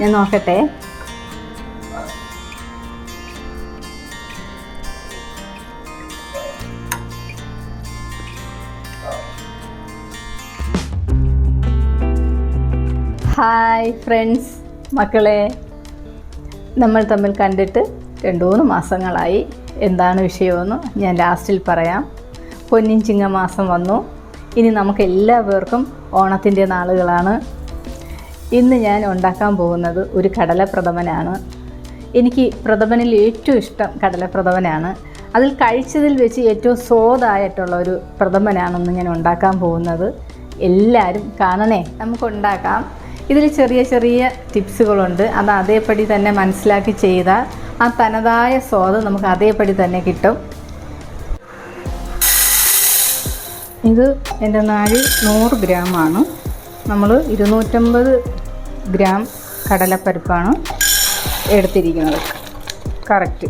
ഞാൻ നോക്കട്ടെ. Hi friends മക്കളെ നമ്മൾ തമ്മിൽ കണ്ടിട്ട് രണ്ട് മൂന്ന് മാസങ്ങളായി. എന്താണ് വിഷയമെന്ന് ഞാൻ ലാസ്റ്റിൽ പറയാം. പൊന്നിൻ ചിങ്ങമാസം വന്നു. ഇനി നമുക്ക് എല്ലാവർക്കും ഓണത്തിന്റെ നാളുകളാണ്. ഇന്ന് ഞാൻ ഉണ്ടാക്കാൻ പോകുന്നത് ഒരു കടലപ്രഥമനാണ്. എനിക്ക് പ്രഥമനിൽ ഏറ്റവും ഇഷ്ടം കടലപ്രഥമനാണ്. അതിൽ കഴിച്ചതിൽ വെച്ച് ഏറ്റവും സ്വാദായിട്ടുള്ള ഒരു പ്രഥമനാണെന്ന് ഞാൻ ഉണ്ടാക്കാൻ പോകുന്നത്. എല്ലാവരും കാണണേ നമുക്ക് ഉണ്ടാക്കാം ഇതിൽ ചെറിയ ചെറിയ ടിപ്സുകളുണ്ട്. അത് അതേപടി തന്നെ മനസ്സിലാക്കി ചെയ്താൽ ആ തനതായ സ്വാദ് നമുക്ക് അതേപടി തന്നെ കിട്ടും. ഇത് എന്റെ നാഴി നൂറ് ഗ്രാമാണ്. നമ്മൾ ഇരുന്നൂറ്റമ്പത് ഗ്രാം കടലപ്പരിപ്പാണ് എടുത്തിരിക്കുന്നത്. കറക്റ്റ്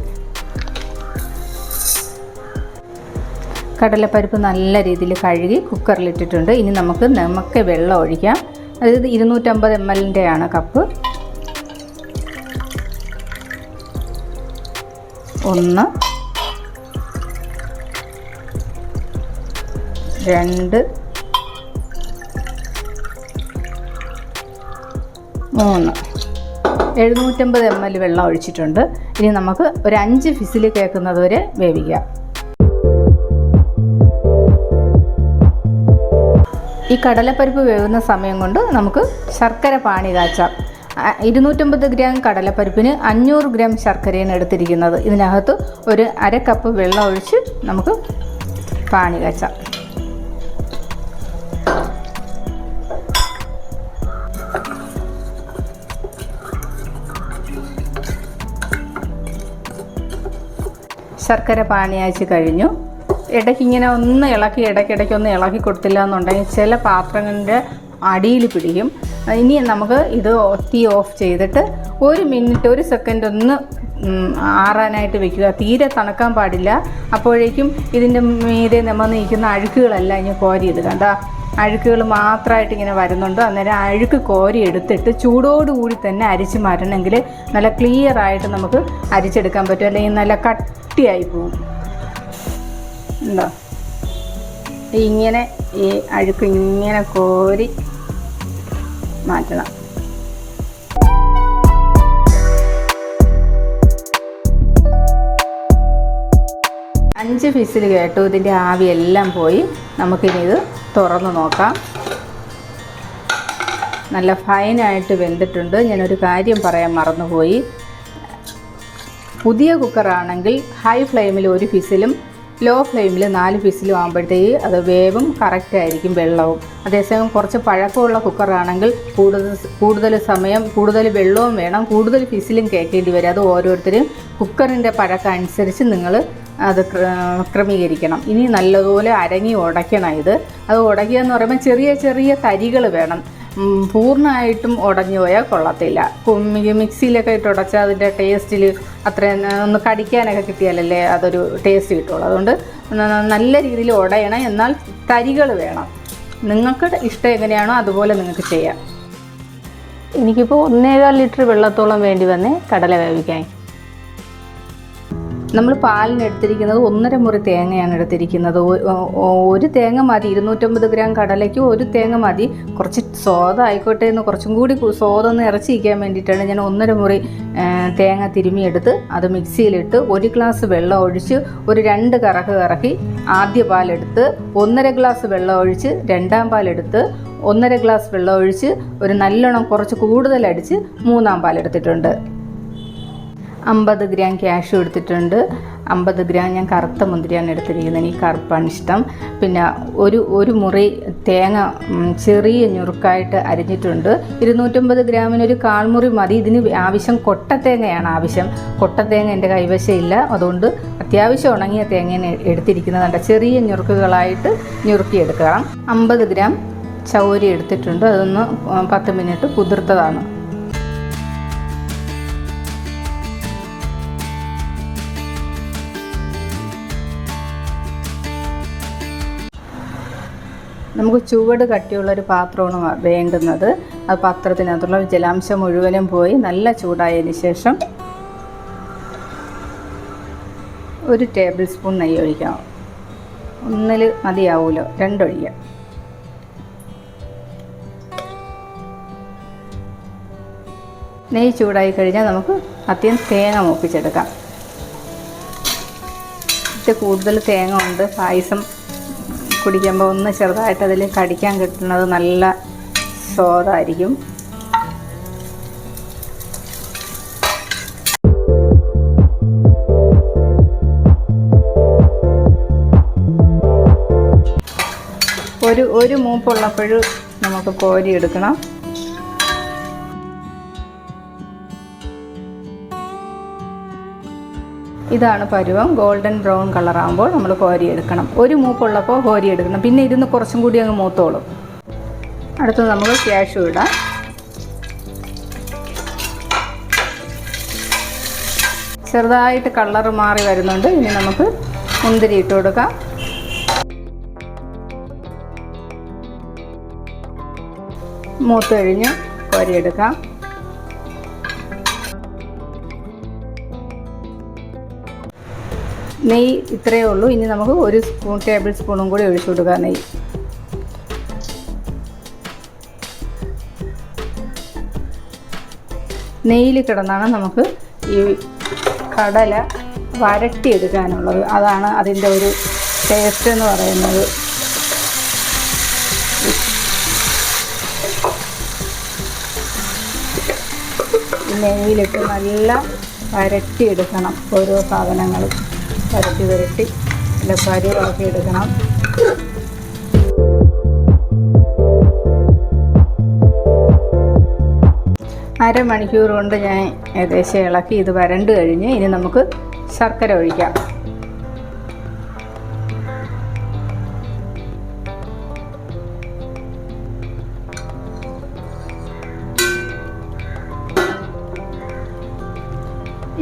കടലപ്പരിപ്പ് നല്ല രീതിയിൽ കഴുകി കുക്കറിലിട്ടിട്ടുണ്ട് ഇനി നമുക്ക് നമുക്ക് വെള്ളം ഒഴിക്കാം. അതായത് ഇരുന്നൂറ്റമ്പത് എം എല്ലിന്റെ ആണ് കപ്പ് ഒന്ന് രണ്ട് മൂന്ന്. എഴുന്നൂറ്റമ്പത് എം എൽ വെള്ളം ഒഴിച്ചിട്ടുണ്ട്. ഇനി നമുക്ക് ഒരു അഞ്ച് ഫിസിൽ കേൾക്കുന്നത് വരെ വേവിക്കാം. ഈ കടലപ്പരിപ്പ് വേവുന്ന സമയം കൊണ്ട് നമുക്ക് ശർക്കര പാണി കാച്ചാം. ഇരുന്നൂറ്റമ്പത് ഗ്രാം കടലപ്പരിപ്പിന് അഞ്ഞൂറ് ഗ്രാം ശർക്കരയാണ് എടുത്തിരിക്കുന്നത്. ഇതിനകത്ത് ഒരു അര കപ്പ് വെള്ളം ഒഴിച്ച് നമുക്ക് പാണി കാച്ചാം. ശർക്കര പാനിയാച്ച് കഴിഞ്ഞു. ഇടയ്ക്ക് ഇങ്ങനെ ഒന്ന് ഇളക്കി ഇടയ്ക്കിടയ്ക്ക് ഒന്ന് ഇളക്കി കൊടുത്തില്ല എന്നുണ്ടെങ്കിൽ ചില പാത്രങ്ങളുടെ അടിയിൽ പിടിക്കും ഇനി നമുക്ക് ഇത് തീ ഓഫ് ചെയ്തിട്ട് ഒരു മിനിറ്റ് ഒരു സെക്കൻഡ് ഒന്ന് ആറാനായിട്ട് വെക്കുക. തീരെ തണുക്കാൻ പാടില്ല. അപ്പോഴേക്കും ഇതിന്റെ മീതെ നമ്മൾ നിൽക്കുന്ന അഴുക്കുകളെല്ലാം ഇനി കോരി ഇത് കണ്ട അഴുക്കുകൾ മാത്രമായിട്ട് ഇങ്ങനെ വരുന്നുണ്ട്. അന്നേരം അഴുക്ക് കോരി എടുത്തിട്ട് ചൂടോടുകൂടി തന്നെ അരിച്ച് മാറ്റണമെങ്കിൽ നല്ല ക്ലിയർ ആയിട്ട് നമുക്ക് അരിച്ചെടുക്കാൻ പറ്റും. അല്ലെങ്കിൽ നല്ല കട്ടിയായി പോകും. ഉണ്ടോ? ഇങ്ങനെ ഈ അഴുക്ക് ഇങ്ങനെ കോരി മാറ്റണം. അഞ്ച് ഫിസിൽ കേട്ടു. ഇതിന്റെ ആവിയെല്ലാം പോയി. നമുക്കിനി ഇത് തുറന്ന് നോക്കാം. നല്ല ഫൈനായിട്ട് വെന്തിട്ടുണ്ട്. ഞാനൊരു കാര്യം പറയാൻ മറന്നുപോയി. പുതിയ കുക്കറാണെങ്കിൽ ഹൈ ഫ്ലെയിമിൽ ഒരു ഫിസിലും ലോ ഫ്ലെയിമിൽ നാല് ഫിസിലും ആകുമ്പോഴത്തേക്ക് അത് വേവും കറക്റ്റ് ആയിരിക്കും വെള്ളവും. അതേസമയം കുറച്ച് പഴക്കമുള്ള കുക്കറാണെങ്കിൽ കൂടുതൽ കൂടുതൽ സമയം കൂടുതൽ വെള്ളവും വേണം. കൂടുതൽ വിസിലും കേൾക്കേണ്ടി വരും. അത് ഓരോരുത്തരും കുക്കറിന്റെ പഴക്കം അനുസരിച്ച് നിങ്ങൾ അത് ക്രമീകരിക്കണം. ഇനി നല്ലതുപോലെ അരങ്ങി ഉടയ്ക്കണം ഇത്. അത് ഉടയ്ക്കുക എന്ന് പറയുമ്പോൾ ചെറിയ ചെറിയ തരികൾ വേണം. പൂർണമായിട്ടും ഉടഞ്ഞു പോയാൽ കൊള്ളത്തില്ല. മിക്സിയിലൊക്കെ ഇട്ട് ഉടച്ചാൽ അതിന്റെ ടേസ്റ്റിൽ അത്രയും ഒന്ന് കടിക്കാനൊക്കെ കിട്ടിയാലല്ലേ അതൊരു ടേസ്റ്റ് കിട്ടുള്ളൂ. അതുകൊണ്ട് നല്ല രീതിയിൽ ഉടയണം. എന്നാൽ തരികൾ വേണം. നിങ്ങൾക്ക് ഇഷ്ടം എങ്ങനെയാണോ അതുപോലെ നിങ്ങൾക്ക് ചെയ്യാം. എനിക്കിപ്പോൾ ഒന്നേകാൽ ലിറ്റർ വെള്ളത്തോളം വേണ്ടി വന്നേ കടല വേവിക്കാൻ. നമ്മൾ പാലിന് എടുത്തിരിക്കുന്നത് ഒന്നര മുറി തേങ്ങയാണ് എടുത്തിരിക്കുന്നത്. ഒരു തേങ്ങ മതി ഇരുന്നൂറ്റമ്പത് ഗ്രാം കടലയ്ക്ക് ഒരു തേങ്ങ മതി. കുറച്ച് സ്വാദ ആയിക്കോട്ടെ എന്ന് കുറച്ചും കൂടി സ്വാദൊന്ന് ഇറച്ചിരിക്കാൻ വേണ്ടിയിട്ടാണ് ഞാൻ ഒന്നര മുറി തേങ്ങ തിരുമിയെടുത്ത് അത് മിക്സിയിലിട്ട് ഒരു ഗ്ലാസ് വെള്ളം ഒഴിച്ച് ഒരു രണ്ട് കറക്ക് കറക്കി ആദ്യ പാലെടുത്ത് ഒന്നര ഗ്ലാസ് വെള്ളം ഒഴിച്ച് രണ്ടാം പാലെടുത്ത് ഒന്നര ഗ്ലാസ് വെള്ളം ഒഴിച്ച് ഒരു നല്ലോണം കുറച്ച് കൂടുതലടിച്ച് മൂന്നാം പാലെടുത്തിട്ടുണ്ട്. അമ്പത് ഗ്രാം ക്യാഷ് എടുത്തിട്ടുണ്ട്. അമ്പത് ഗ്രാം ഞാൻ കറുത്ത മുന്തിരിയാണ് എടുത്തിരിക്കുന്നത്. എനിക്ക് കറുപ്പാണ് ഇഷ്ടം. പിന്നെ ഒരു ഒരു മുറി തേങ്ങ ചെറിയ ഞുറുക്കായിട്ട് അരിഞ്ഞിട്ടുണ്ട്. ഇരുന്നൂറ്റമ്പത് ഗ്രാമിനൊരു കാൽമുറി മതി. ഇതിന് ആവശ്യം കൊട്ട തേങ്ങയാണ് ആവശ്യം. കൊട്ടത്തേങ്ങ എന്റെ കൈവശമില്ല അതുകൊണ്ട് അത്യാവശ്യം ഉണങ്ങിയ തേങ്ങയാണ് എടുത്തിരിക്കുന്നതുണ്ട് ചെറിയ ഞുറുക്കുകളായിട്ട് ഞുറുക്കിയെടുക്കണം. അമ്പത് ഗ്രാം ചൗരി എടുത്തിട്ടുണ്ട്. അതൊന്ന് പത്ത് മിനിറ്റ് കുതിർത്തതാണ്. നമുക്ക് ചുവട് കട്ടിയുള്ളൊരു പാത്രമാണ് വേണ്ടുന്നത്. അത് പാത്രത്തിനകത്തുള്ള ജലാംശം മുഴുവനും പോയി നല്ല ചൂടായതിന് ശേഷം ഒരു ടേബിൾ സ്പൂൺ നെയ്യ് ഒഴിക്കാം ഒന്നിൽ മതിയാവുമല്ലോ രണ്ടൊഴിക്കാം. നെയ്യ് ചൂടായി കഴിഞ്ഞാൽ നമുക്ക് അത്യം തേങ്ങ മൂപ്പിച്ചെടുക്കാം. ഇത് കൂടുതൽ തേങ്ങ ഉണ്ട് പായസം കുടിക്കുമ്പോൾ ഒന്ന് ചെറുതായിട്ട് അതിൽ കടിക്കാൻ കിട്ടുന്നത് നല്ല സ്വാദായിരിക്കും. ഒരു ഒരു മൂപ്പുള്ളപ്പോഴും നമുക്ക് കോരി എടുക്കണം ഇതാണ് പരുവം. ഗോൾഡൻ ബ്രൗൺ കളറാകുമ്പോൾ നമ്മൾ കോരിയെടുക്കണം ഒരു മൂപ്പുള്ളപ്പോൾ കോരിയെടുക്കണം പിന്നെ ഇരുന്ന് കുറച്ചും കൂടി അങ്ങ് മൂത്തോളും. അടുത്തത് നമ്മൾ ക്യാഷു ഇടാം. ചെറുതായിട്ട് കളർ മാറി വരുന്നുണ്ട്. ഇനി നമുക്ക് മുന്തിരി ഇട്ട് കൊടുക്കാം. മൂത്ത് കഴിഞ്ഞ് കോരിയെടുക്കാം നെയ്യ് ഇത്രയേ ഉള്ളൂ. ഇനി നമുക്ക് ഒരു സ്പൂൺ ടേബിൾ സ്പൂണും കൂടി ഒഴിച്ചു കൊടുക്കുക നെയ്യ്. നെയ്യിൽ കിടന്നാണ് നമുക്ക് ഈ കടല വരട്ടിയെടുക്കാനുള്ളത്. അതാണ് അതിന്റെ ഒരു ടേസ്റ്റ് എന്ന് പറയുന്നത്. നെയ്യിലിട്ട് നല്ല വരട്ടിയെടുക്കണം ഓരോ സാധനങ്ങളും. വരട്ടി വരട്ടി പരുവാക്കി എടുക്കണം. അരമണിക്കൂർ കൊണ്ട് ഞാൻ ഏകദേശം ഇളക്കി ഇത് വരണ്ട് കഴിഞ്ഞ് ഇനി നമുക്ക് ശർക്കര ഒഴിക്കാം.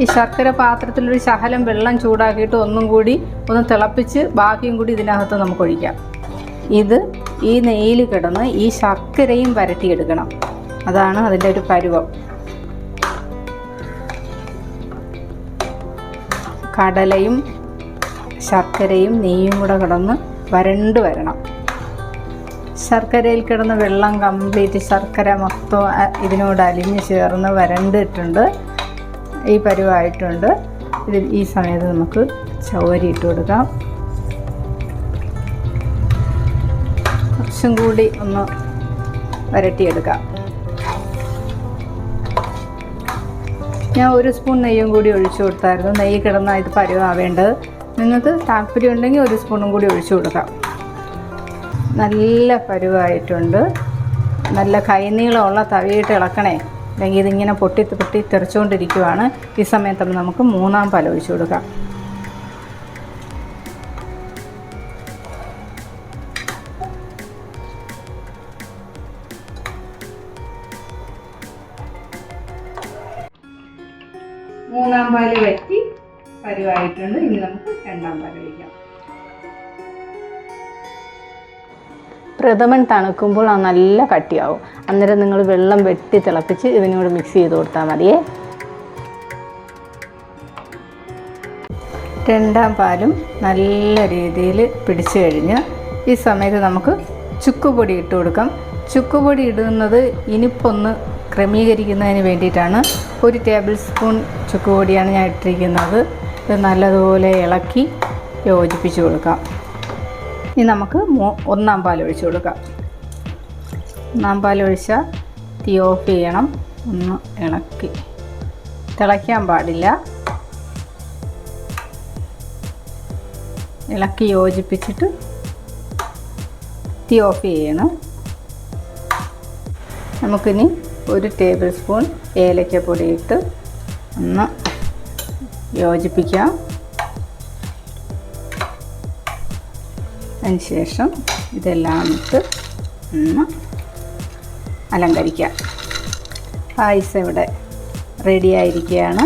ഈ ശർക്കര പാത്രത്തിലൊരു ശകലം വെള്ളം ചൂടാക്കിയിട്ട് ഒന്നും കൂടി ഒന്ന് തിളപ്പിച്ച് ബാക്കിയും കൂടി ഇതിനകത്ത് നമുക്ക് ഒഴിക്കാം. ഇത് ഈ നെയ്യിൽ കിടന്ന് ഈ ശർക്കരയും വരട്ടിയെടുക്കണം. അതാണ് അതിന്റെ ഒരു പരുവം. കടലയും ശർക്കരയും നെയ്യും കൂടെ കിടന്ന് വരണ്ട് വരണം. ശർക്കരയിൽ കിടന്ന് വെള്ളം കംപ്ലീറ്റ് ശർക്കര മൊത്തം ഇതിനോട് അലിഞ്ഞ് ചേർന്ന് വരണ്ടിട്ടുണ്ട്. ഈ പരുവായിട്ടുണ്ട്. ഇതിൽ ഈ സമയത്ത് നമുക്ക് ചവരി ഇട്ട് കൊടുക്കാം. കുറച്ചും കൂടി ഒന്ന് വരട്ടിയെടുക്കാം. ഞാൻ ഒരു സ്പൂൺ നെയ്യും കൂടി ഒഴിച്ചു കൊടുത്തായിരുന്നു. നെയ്യ് കിടന്നാൽ ഇത് പരുവാവേണ്ടത്. നിങ്ങൾക്ക് താല്പര്യം ഉണ്ടെങ്കിൽ ഒരു സ്പൂണും കൂടി ഒഴിച്ചു കൊടുക്കാം. നല്ല പരുവായിട്ടുണ്ട്. നല്ല കൈനീളമുള്ള തവിയിട്ട് ഇളക്കണേ. അല്ലെങ്കിൽ ഇതിങ്ങനെ പൊട്ടി പൊട്ടി തെറിച്ചുകൊണ്ടിരിക്കുവാണ്. ഈ സമയത്ത് നമുക്ക് മൂന്നാം പാൽ ഒഴിച്ചു കൊടുക്കാം. മൂന്നാം പാൽ വറ്റി പരുവായിട്ടുണ്ട്. ഇനി നമുക്ക് രണ്ടാം പാൽ ഒഴിക്കാം. പ്രഥമൻ തണുക്കുമ്പോൾ ആ നല്ല കട്ടിയാവും. അന്നേരം നിങ്ങൾ വെള്ളം വെട്ടി തിളപ്പിച്ച് ഇതിനോട് മിക്സ് ചെയ്ത് കൊടുത്താൽ മതിയേ. രണ്ടാം പാലും നല്ല രീതിയിൽ പിടിച്ചു കഴിഞ്ഞ് ഈ സമയത്ത് നമുക്ക് ചുക്കുപൊടി ഇട്ട് കൊടുക്കാം. ചുക്കുപൊടി ഇടുന്നത് ഇനിപ്പൊന്ന് ക്രമീകരിക്കുന്നതിന് വേണ്ടിയിട്ടാണ് ഒരു ടേബിൾ സ്പൂൺ ചുക്കുപൊടിയാണ് ഞാൻ ഇട്ടിരിക്കുന്നത്. ഇത് നല്ലതുപോലെ ഇളക്കി യോജിപ്പിച്ച് കൊടുക്കാം. ഇനി നമുക്ക് ഒന്നാം പാൽ ഒഴിച്ച് കൊടുക്കാം. ഒന്നാം പാൽ ഒഴിച്ചാൽ തീ ഓഫ് ചെയ്യണം. ഒന്ന് ഇണക്കി തിളയ്ക്കാൻ പാടില്ല. ഇളക്കി യോജിപ്പിച്ചിട്ട് തീ ഓഫ് ചെയ്യണം. നമുക്കിനി ഒരു ടേബിൾ സ്പൂൺ ഏലക്കപ്പൊടി ഇട്ട് ഒന്ന് യോജിപ്പിക്കാം. അതിന് ശേഷം ഇതെല്ലാം ഇട്ട് ഒന്ന് അലങ്കരിക്കാം. പായസം ഇവിടെ റെഡി ആയിരിക്കുകയാണ്.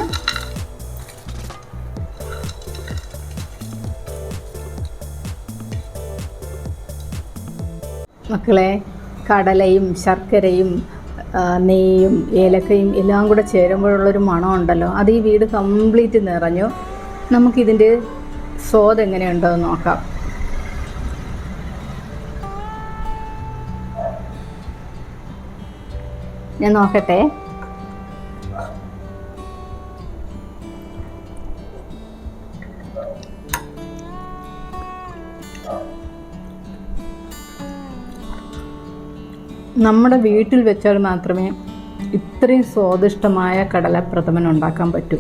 മക്കളെ കടലയും ശർക്കരയും നെയ്യും ഏലക്കയും എല്ലാം കൂടെ ചേരുമ്പോഴുള്ളൊരു മണം ഉണ്ടല്ലോ അത് ഈ വീട് കംപ്ലീറ്റ് നിറഞ്ഞു. നമുക്കിതിന്റെ സ്വാദ് എങ്ങനെയുണ്ടോ എന്ന് നോക്കാം. ഞാൻ നോക്കട്ടെ. നമ്മുടെ വീട്ടിൽ വെച്ചാൽ മാത്രമേ ഇത്രയും സ്വാദിഷ്ടമായ കടലപ്രഥമൻ ഉണ്ടാക്കാൻ പറ്റൂ.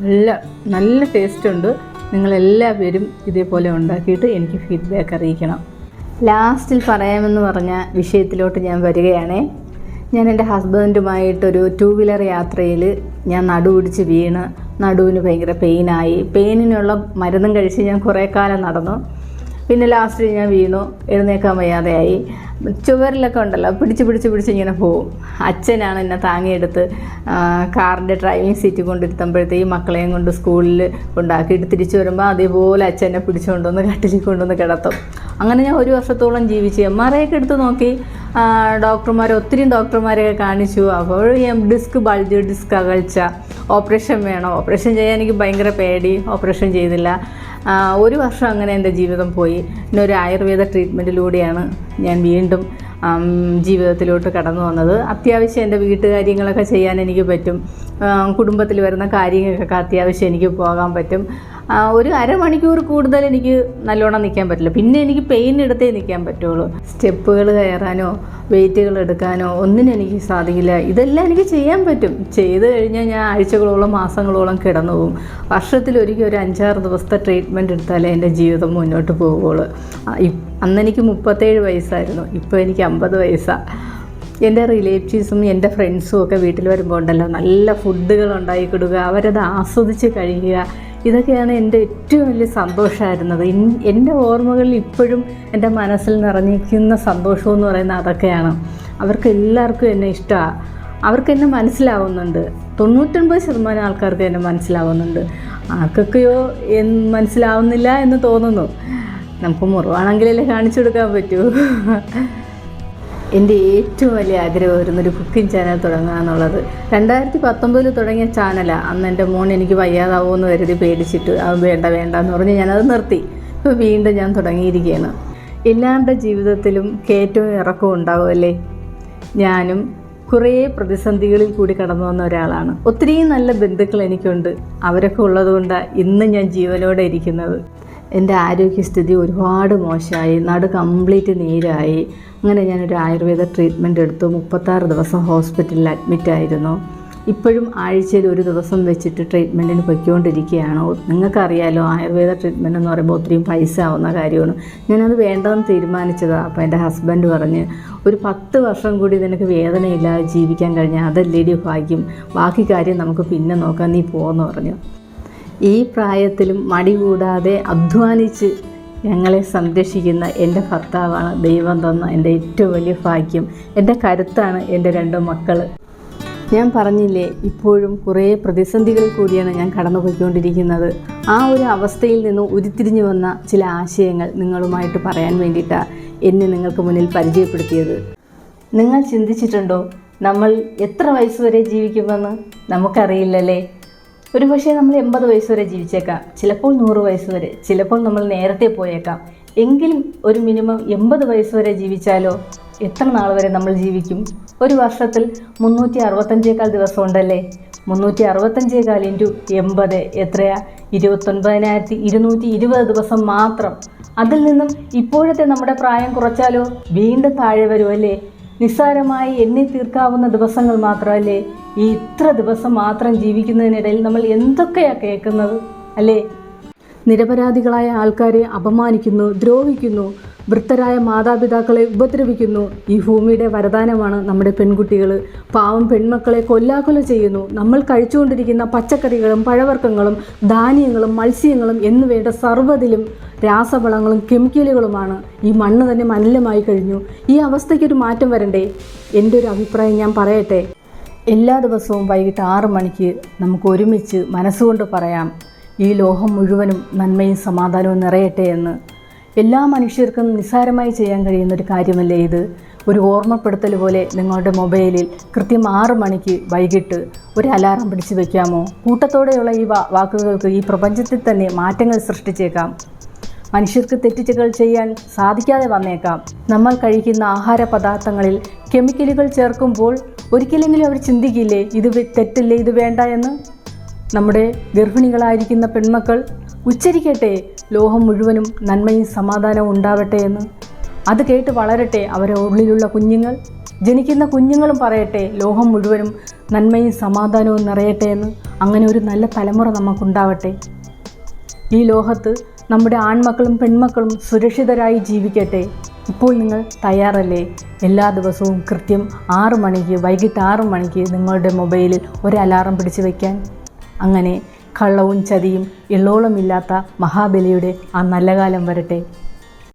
നല്ല നല്ല ടേസ്റ്റ് ഉണ്ട്. നിങ്ങളെല്ലാവരും ഇതേപോലെ ഉണ്ടാക്കിയിട്ട് എനിക്ക് ഫീഡ്ബാക്ക് അറിയിക്കണം. ലാസ്റ്റിൽ പറയാമെന്ന് പറഞ്ഞ വിഷയത്തിലോട്ട് ഞാൻ വരികയാണേ. ഞാൻ എന്റെ ഹസ്ബൻഡുമായിട്ടൊരു ടൂ വീലർ യാത്രയിൽ ഞാൻ നടു പിടിച്ച് വീണ് നടുവിന് ഭയങ്കര പെയിനായി പെയിനിനുള്ള മരുന്നും കഴിച്ച് ഞാൻ കുറേ കാലം നടന്നു. പിന്നെ ലാസ്റ്റ് ഞാൻ വീണു. എഴുന്നേക്കാൻ വയ്യാതെയായി. ചുവരിലൊക്കെ ഉണ്ടല്ലോ പിടിച്ച് പിടിച്ച് പിടിച്ച് ഇങ്ങനെ പോവും. അച്ഛനാണ് എന്നെ താങ്ങിയെടുത്ത് കാറിന്റെ ഡ്രൈവിംഗ് സീറ്റ് കൊണ്ടിരുത്തുമ്പോഴത്തേക്ക് മക്കളെയും കൊണ്ട് സ്കൂളിൽ കൊണ്ടാക്കിയിട്ട് തിരിച്ചു വരുമ്പോൾ അതേപോലെ അച്ഛനെ പിടിച്ചുകൊണ്ടുവന്ന് കട്ടിലിൽ കൊണ്ടുവന്ന് കിടത്തും. അങ്ങനെ ഞാൻ ഒരു വർഷത്തോളം ജീവിച്ചു. എം ആർ ഐ ഒക്കെ എടുത്ത് നോക്കി. ഡോക്ടർമാർ ഒത്തിരി ഡോക്ടർമാരെയൊക്കെ കാണിച്ചു. അപ്പോൾ ഡിസ്ക് ബൾജ് ഡിസ്ക് അകൽച്ച. ഓപ്പറേഷൻ വേണം. ഓപ്പറേഷൻ ചെയ്യാൻ എനിക്ക് ഭയങ്കര പേടി. ഓപ്പറേഷൻ ചെയ്തില്ല. ഒരു വർഷം അങ്ങനെ എന്റെ ജീവിതം പോയി. പിന്നെ ഒരു ആയുർവേദ ട്രീറ്റ്മെന്റിലൂടെയാണ് ഞാൻ വീണ്ടും ജീവിതത്തിലോട്ട് കടന്നു വന്നത്. അത്യാവശ്യം എന്റെ വീട്ടുകാര്യങ്ങളൊക്കെ ചെയ്യാൻ എനിക്ക് പറ്റും. കുടുംബത്തിൽ വരുന്ന കാര്യങ്ങൾക്കൊക്കെ അത്യാവശ്യം എനിക്ക് പോകാൻ പറ്റും. ഒരു അരമണിക്കൂർ കൂടുതൽ എനിക്ക് നല്ലോണം നിൽക്കാൻ പറ്റില്ല. പിന്നെ എനിക്ക് പെയിൻ എടുത്തേ നിൽക്കാൻ പറ്റുള്ളൂ. സ്റ്റെപ്പുകൾ കയറാനോ വെയിറ്റുകൾ എടുക്കാനോ ഒന്നിനും എനിക്ക് സാധിക്കില്ല. ഇതെല്ലാം എനിക്ക് ചെയ്യാൻ പറ്റും. ചെയ്ത് കഴിഞ്ഞാൽ ഞാൻ ആഴ്ചകളോളം മാസങ്ങളോളം കിടന്നു പോകും. വർഷത്തിലൊരിക്കൽ ഒരു അഞ്ചാറ് ദിവസത്തെ ട്രീറ്റ്മെന്റ് എടുത്താലേ എന്റെ ജീവിതം മുന്നോട്ട് പോവുകയുള്ളൂ. അന്നെനിക്ക് മുപ്പത്തേഴ് വയസ്സായിരുന്നു. ഇപ്പോൾ എനിക്ക് അമ്പത് വയസ്സാണ് എന്റെ റിലേറ്റീവ്സും എന്റെ ഫ്രണ്ട്സും ഒക്കെ വീട്ടിൽ വരുമ്പോൾ ഉണ്ടല്ലോ. നല്ല ഫുഡുകൾ ഉണ്ടാക്കി കൊടുക്കുക അവരത് ആസ്വദിച്ച് കഴിക്കുക. ഇതൊക്കെയാണ് എന്റെ ഏറ്റവും വലിയ സന്തോഷമായിരുന്നത്. എന്റെ ഓർമ്മകളിൽ ഇപ്പോഴും എന്റെ മനസ്സിൽ നിറഞ്ഞിരിക്കുന്ന സന്തോഷം എന്ന് പറയുന്നത് അതൊക്കെയാണ്. അവർക്ക് എല്ലാവർക്കും എന്നെ ഇഷ്ടമാണ് അവർക്ക് എന്നെ മനസ്സിലാവുന്നുണ്ട്. തൊണ്ണൂറ്റൊൻപത് ശതമാനം ആൾക്കാർക്ക് എന്നെ മനസ്സിലാവുന്നുണ്ട്. ആർക്കൊക്കെയോ മനസ്സിലാവുന്നില്ല എന്ന് തോന്നുന്നു. നമുക്ക് മുറിവാണെങ്കിലല്ലേ കാണിച്ചു കൊടുക്കാൻ പറ്റൂ. എന്റെ ഏറ്റവും വലിയ ആഗ്രഹമായിരുന്നു ഒരു കുക്കിംഗ് ചാനൽ തുടങ്ങുക എന്നുള്ളത്. രണ്ടായിരത്തി പത്തൊമ്പതിൽ തുടങ്ങിയ ചാനലാണ് അന്ന് എന്റെ മോൻ എനിക്ക് വയ്യാതാവുമെന്ന് കരുതി പേടിച്ചിട്ട് അത് വേണ്ട വേണ്ട എന്ന് പറഞ്ഞ് ഞാനത് നിർത്തി. ഇപ്പോൾ വീണ്ടും ഞാൻ തുടങ്ങിയിരിക്കുകയാണ്. എല്ലാവരുടെ ജീവിതത്തിലും കയറ്റവും ഇറക്കവും ഉണ്ടാവുമല്ലേ ഞാനും കുറേ പ്രതിസന്ധികളിൽ കൂടി കടന്നു വന്ന ഒരാളാണ്. ഒത്തിരി നല്ല ബന്ധുക്കൾ എനിക്കുണ്ട്. അവരൊക്കെ ഉള്ളതുകൊണ്ടാണ് ഇന്ന് ഞാൻ ജീവനോടെ ഇരിക്കുന്നത്. എന്റെ ആരോഗ്യസ്ഥിതി ഒരുപാട് മോശമായി നടു കംപ്ലീറ്റ് നീരായി. അങ്ങനെ ഞാനൊരു ആയുർവേദ ട്രീറ്റ്മെന്റ് എടുത്തു. മുപ്പത്താറ് ദിവസം ഹോസ്പിറ്റലിൽ അഡ്മിറ്റായിരുന്നു ഇപ്പോഴും ആഴ്ചയിൽ ഒരു ദിവസം വെച്ചിട്ട് ട്രീറ്റ്മെന്റിന് പൊയ്ക്കൊണ്ടിരിക്കുകയാണ്. നിങ്ങൾക്കറിയാലോ ആയുർവേദ ട്രീറ്റ്മെന്റ് എന്ന് പറയുമ്പോൾ ഒത്തിരിയും പൈസ ആവുന്ന കാര്യമാണ്. ഞാനത് വേണ്ടെന്ന് തീരുമാനിച്ചതാണ് അപ്പോൾ എന്റെ ഹസ്ബൻഡ് പറഞ്ഞ് ഒരു പത്ത് വർഷം കൂടി നിനക്ക് വേദനയില്ലാതെ ജീവിക്കാൻ കഴിഞ്ഞാൽ അതല്ലേടി ഭാഗ്യം? ബാക്കി കാര്യം നമുക്ക് പിന്നെ നോക്കാം. നീ പോന്ന് പറഞ്ഞു. ഈ പ്രായത്തിലും മടി കൂടാതെ അധ്വാനിച്ച് ഞങ്ങളെ സംരക്ഷിക്കുന്ന എന്റെ ഭർത്താവാണ് ദൈവം തന്ന എന്റെ ഏറ്റവും വലിയ ഭാഗ്യം. എന്റെ കരുത്താണ് എന്റെ രണ്ട് മക്കൾ ഞാൻ പറഞ്ഞില്ലേ ഇപ്പോഴും കുറേ പ്രതിസന്ധികൾ കൂടിയാണ് ഞാൻ കടന്നു പോയിക്കൊണ്ടിരിക്കുന്നത് ആ ഒരു അവസ്ഥയിൽ നിന്ന് ഉരുത്തിരിഞ്ഞു വന്ന ചില ആശയങ്ങൾ നിങ്ങളുമായിട്ട് പറയാൻ വേണ്ടിയിട്ടാണ് എന്നെ നിങ്ങൾക്ക് മുന്നിൽ പരിചയപ്പെടുത്തിയത്. നിങ്ങൾ ചിന്തിച്ചിട്ടുണ്ടോ നമ്മൾ എത്ര വയസ്സ് വരെ ജീവിക്കുമെന്ന്? നമുക്കറിയില്ലല്ലേ? ഒരു പക്ഷേ നമ്മൾ എൺപത് വയസ്സ് വരെ ജീവിച്ചേക്കാം. ചിലപ്പോൾ നൂറ് വയസ്സ് വരെ ചിലപ്പോൾ നമ്മൾ നേരത്തെ പോയേക്കാം. എങ്കിലും ഒരു മിനിമം എൺപത് വയസ്സ് വരെ ജീവിച്ചാലോ? എത്ര നാൾ വരെ നമ്മൾ ജീവിക്കും? ഒരു വർഷത്തിൽ മുന്നൂറ്റി അറുപത്തഞ്ചേക്കാൾ ദിവസം ഉണ്ടല്ലേ? മുന്നൂറ്റി അറുപത്തഞ്ചേക്കാൾ ഇന്റു എൺപത് എത്രയാ? ഇരുപത്തൊൻപതിനായിരത്തി ഇരുന്നൂറ്റി ഇരുപത് ദിവസം മാത്രം. അതിൽ നിന്നും ഇപ്പോഴത്തെ നമ്മുടെ പ്രായം കുറച്ചാലോ? വീണ്ടും താഴെ വരുമല്ലേ നിസ്സാരമായി എണ്ണി തീർക്കാവുന്ന ദിവസങ്ങൾ മാത്രമല്ലേ? ഈ ഇത്ര ദിവസം മാത്രം ജീവിക്കുന്നതിനിടയിൽ നമ്മൾ എന്തൊക്കെയാണ് കേൾക്കുന്നത്? അല്ലേ? നിരപരാധികളായ ആൾക്കാരെ അപമാനിക്കുന്നു ദ്രോഹിക്കുന്നു വൃത്തരായ മാതാപിതാക്കളെ ഉപദ്രവിക്കുന്നു. ഈ ഭൂമിയുടെ വരദാനമാണ് നമ്മുടെ പെൺകുട്ടികൾ പാവം പെൺമക്കളെ കൊല്ലാക്കൊല ചെയ്യുന്നു. നമ്മൾ കഴിച്ചുകൊണ്ടിരിക്കുന്ന പച്ചക്കറികളും പഴവർഗങ്ങളും ധാന്യങ്ങളും മത്സ്യങ്ങളും എന്നുവേണ്ട സർവതിലും രാസവളങ്ങളും കെമിക്കലുകളുമാണ്. ഈ മണ്ണ് തന്നെ മലിനമായി കഴിഞ്ഞു. ഈ അവസ്ഥയ്ക്കൊരു മാറ്റം വരണ്ടേ? എന്റെ ഒരു അഭിപ്രായം ഞാൻ പറയട്ടെ. എല്ലാ ദിവസവും വൈകിട്ട് ആറ് മണിക്ക് നമുക്ക് ഒരുമിച്ച് മനസ്സുകൊണ്ട് പറയാം. ഈ ലോഹം മുഴുവനും നന്മയും സമാധാനവും നിറയട്ടെ എന്ന് എല്ലാ മനുഷ്യർക്കും നിസ്സാരമായി ചെയ്യാൻ കഴിയുന്ന ഒരു കാര്യമല്ലേ ഇത്? ഒരു ഓർമ്മപ്പെടുത്തൽ പോലെ നിങ്ങളുടെ മൊബൈലിൽ കൃത്യം ആറ് മണിക്ക് വൈകിട്ട് ഒരു അലാറം പിടിച്ചു വയ്ക്കാമോ കൂട്ടത്തോടെയുള്ള ഈ വാക്കുകൾക്ക് ഈ പ്രപഞ്ചത്തിൽ തന്നെ മാറ്റങ്ങൾ സൃഷ്ടിച്ചേക്കാം. മനുഷ്യർക്ക് തെറ്റിച്ചുകൾ ചെയ്യാൻ സാധിക്കാതെ വന്നേക്കാം. നമ്മൾ കഴിക്കുന്ന ആഹാര പദാർത്ഥങ്ങളിൽ കെമിക്കലുകൾ ചേർക്കുമ്പോൾ ഒരിക്കലെങ്കിലും അവർ ചിന്തിക്കില്ലേ ഇത് തെറ്റില്ലേ ഇത് വേണ്ട എന്ന്? നമ്മുടെ ഗർഭിണികളായിരിക്കുന്ന പെൺമക്കൾ ഉച്ചരിക്കട്ടെ ലോഹം മുഴുവനും നന്മയും സമാധാനവും ഉണ്ടാവട്ടെ എന്ന്. അത് കേട്ട് വളരട്ടെ അവരെ ഉള്ളിലുള്ള കുഞ്ഞുങ്ങൾ. ജനിക്കുന്ന കുഞ്ഞുങ്ങളും പറയട്ടെ ലോഹം മുഴുവനും നന്മയും സമാധാനവും നിറയട്ടെ എന്ന് അങ്ങനെ ഒരു നല്ല തലമുറ നമുക്കുണ്ടാവട്ടെ. ഈ ലോഹത്ത് നമ്മുടെ ആൺമക്കളും പെൺമക്കളും സുരക്ഷിതരായി ജീവിക്കട്ടെ. ഇപ്പോൾ നിങ്ങൾ തയ്യാറല്ലേ? എല്ലാ ദിവസവും കൃത്യം ആറ് മണിക്ക് വൈകിട്ട് ആറ് മണിക്ക് നിങ്ങളുടെ മൊബൈലിൽ ഒരു അലാറം പിടിച്ചു വയ്ക്കാൻ അങ്ങനെ കള്ളവും ചതിയും എള്ളോളമില്ലാത്ത മഹാബലിയുടെ ആ നല്ല കാലം വരട്ടെ.